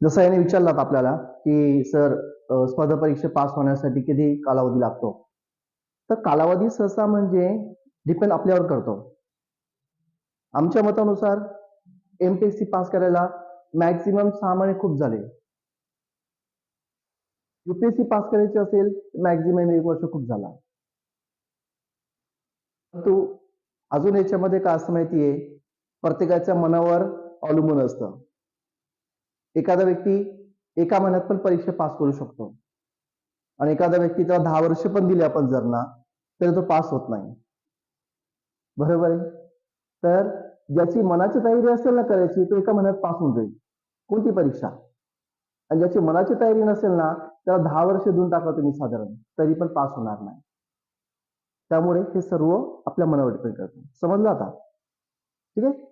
जसं याने विचारलात आपल्याला की सर स्पर्धा परीक्षा पास होण्यासाठी किती कालावधी लागतो? तर कालावधी सहसा म्हणजे डिपेंड आपल्यावर करतो. आमच्या मतानुसार एमपीएससी पास करायला मॅक्सिमम सहा महिने खूप झाले. युपीएससी पास करायची असेल मॅक्झिमम एक वर्ष खूप झाला. परंतु अजून याच्यामध्ये काय असं माहितीये? प्रत्येकाच्या मनावर अवलंबून असतं. एखादा व्यक्ती एका महिन्यात पण परीक्षा पास करू शकतो. आणि एखादा व्यक्ती त्याला दहा वर्ष पण दिली आपण जर ना तरी तो पास होत नाही. बरोबर आहे? तर ज्याची मनाची तयारी असेल ना करायची तो एका महिन्यात पास होऊन जाईल. कोणती परीक्षा? आणि ज्याची मनाची तयारी नसेल ना त्याला दहा वर्ष देऊन टाका तुम्ही साधारण तरी पण पास होणार नाही. त्यामुळे हे सर्व आपल्या मनावर डिपेंड करतं. समजलं आता? ठीक आहे?